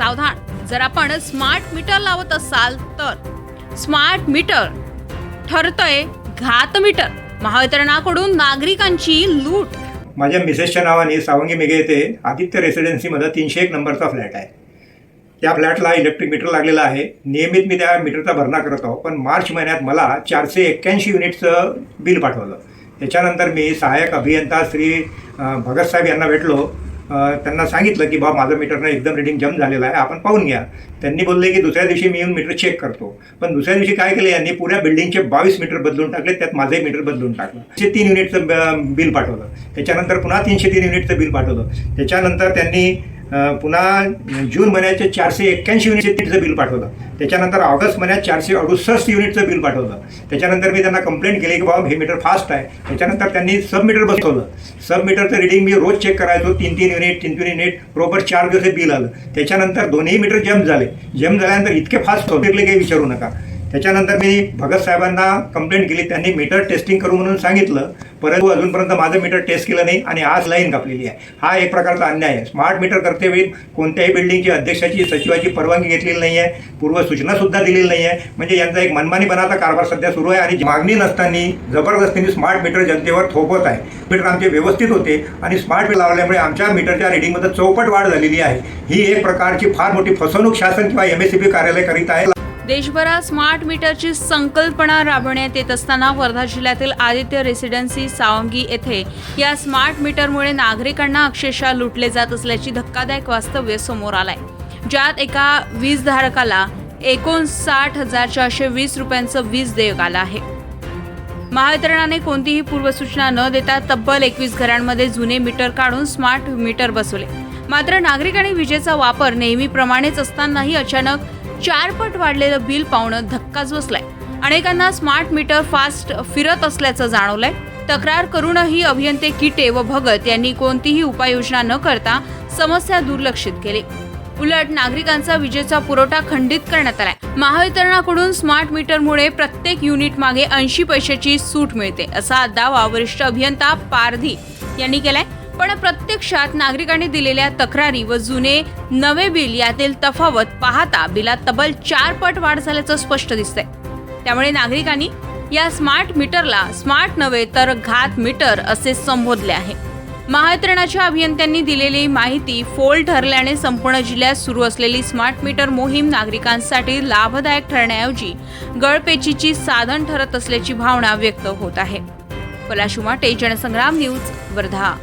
सावधान. जर आपण स्मार्ट मीटर लावत असाल तर. स्मार्ट मीटर ठरतंय घात मीटर महावितरणाकडून नागरिकांची लूट. माझ्या मिसेसच्या नावाने सावंगी मेघे येथे आदित्य रेसिडेन्सीमध्ये तीनशे एक नंबरचा फ्लॅट आहे. त्या फ्लॅटला इलेक्ट्रिक मीटर लागलेला आहे. नियमित मी त्या मीटरचा भरणा करत आहो पण मार्च महिन्यात मला चारशे एक्क्याऐंशी युनिटचं बिल पाठवलं. त्याच्यानंतर मी सहाय्यक अभियंता श्री भगतसाहेब यांना भेटलो. त्यांना सांगितलं की बा माझं मीटरनं एकदम रिडिंग जम झालेलं आहे. आपण पाहून घ्या. त्यांनी बोलले की दुसऱ्या दिवशी मी येऊन मीटर चेक करतो. पण दुसऱ्या दिवशी काय केलं यांनी पुऱ्या बिल्डिंगचे बावीस मीटर बदलून टाकले त्यात माझंही मीटर बदलून टाकलं. तीनशे तीन युनिटचं बिल पाठवलं. त्याच्यानंतर पुन्हा तीनशे तीन युनिटचं बिल पाठवलं. त्याच्यानंतर त्यांनी पुन्हा जून महिन्याचे चारशे एक्क्याऐंशी युनिटचं बिल पाठवलं. त्याच्यानंतर ऑगस्ट महिन्यात चारशे अडुसष्ट युनिटचं बिल पाठवलं. त्याच्यानंतर मी त्यांना कंप्लेंट केली की बाबा हे मीटर फास्ट आहे. त्याच्यानंतर त्यांनी सब मीटर बसवलं. सब मीटरचं रिडिंग मी रोज चेक करायचो. तीन तीन युनिट तीन तीन युनिट बरोबर चार दिवस बिल आलं. त्याच्यानंतर दोन्ही मीटर जम्प झाले. जम्प झाल्यानंतर इतके फास्ट होते काही विचारू नका. त्याच्यानंतर मी भगत साहेबांना कंप्लेंट केली. त्यांनी मीटर टेस्टिंग करू म्हणून सांगितलं. परंतु अजूनपर्यंत माझं मीटर टेस्ट केलं नाही आणि आज लाईन कापलेली आहे. हा एक प्रकारचा अन्याय आहे. स्मार्ट मीटर करतेवेळी कोणत्याही बिल्डिंगची अध्यक्षाची सचिवाची परवानगी घेतलेली नाही आहे पूर्व सुद्धा दिलेली नाही आहे म्हणजे यांचा एक मनमानीपणाचा कारभार सध्या सुरू आहे आणि मागणी नसताना जबरदस्तीने स्मार्ट मीटर जनतेवर थोपत आहे. मीटर आमचे व्यवस्थित होते आणि स्मार्ट मीटर लावल्यामुळे आमच्या मीटरच्या रिडिंगमध्ये चौपट वाढ झालेली आहे. ही एक प्रकारची फार मोठी फसवणूक शासन किंवा एम एस सी बी कार्यालय करीत आहे. देशभरात स्मार्ट मीटरची संकल्पना राबवण्यात येत असताना वर्धा जिल्ह्यातील आदित्य रेसिडेन्सी सावंगी येथे या स्मार्ट मीटरमुळे नागरिकांना अक्षरशः लुटले जात असल्याची धक्कादायक वास्तव्य समोर आलंय. ज्यात एका वीजधारकाला एकोणसाठ हजार चारशे वीस रुपयांचं वीज देयक आलं आहे. महावितरणाने कोणतीही पूर्वसूचना न देता तब्बल एकवीस घरांमध्ये जुने मीटर काढून स्मार्ट मीटर बसवले. मात्र नागरिकांनी विजेचा वापर नेहमीप्रमाणेच असतानाही अचानक चारपट वाढलेलं बिल पाहणं धक्काच बसलाय. अनेकांना स्मार्ट मीटर फास्ट फिरत असल्याचं जाणवलंय. तक्रार करूनही अभियंते किटे व भगत यांनी कोणतीही उपाययोजना न करता समस्या दुर्लक्षित केली. उलट नागरिकांचा विजेचा पुरवठा खंडित करण्यात आलाय. महावितरणाकडून स्मार्ट मीटरमुळे प्रत्येक युनिट मागे ऐंशी पैशाची सूट मिळते असा दावा वरिष्ठ अभियंता पारधी यांनी केलाय. पण प्रत्यक्षात नागरिकांनी दिलेल्या तक्रारी व जुने नवे बिल यातील तफावत पाहता बिलात तब्बल चार पट वाढ झाल्याचं स्पष्ट दिसतंय. त्यामुळे नागरिकांनी या स्मार्ट मीटरला स्मार्ट नव्हे तर घात मीटर असे संबोधले आहे. महावितरणाच्या अभियंत्यांनी दिलेली माहिती फोल ठरल्याने संपूर्ण जिल्ह्यात सुरू असलेली स्मार्ट मीटर मोहीम नागरिकांसाठी लाभदायक ठरण्याऐवजी गळपेचीची साधन ठरत असल्याची भावना व्यक्त होत आहे. पलाशुमाटे जनसंग्राम न्यूज वर्धा.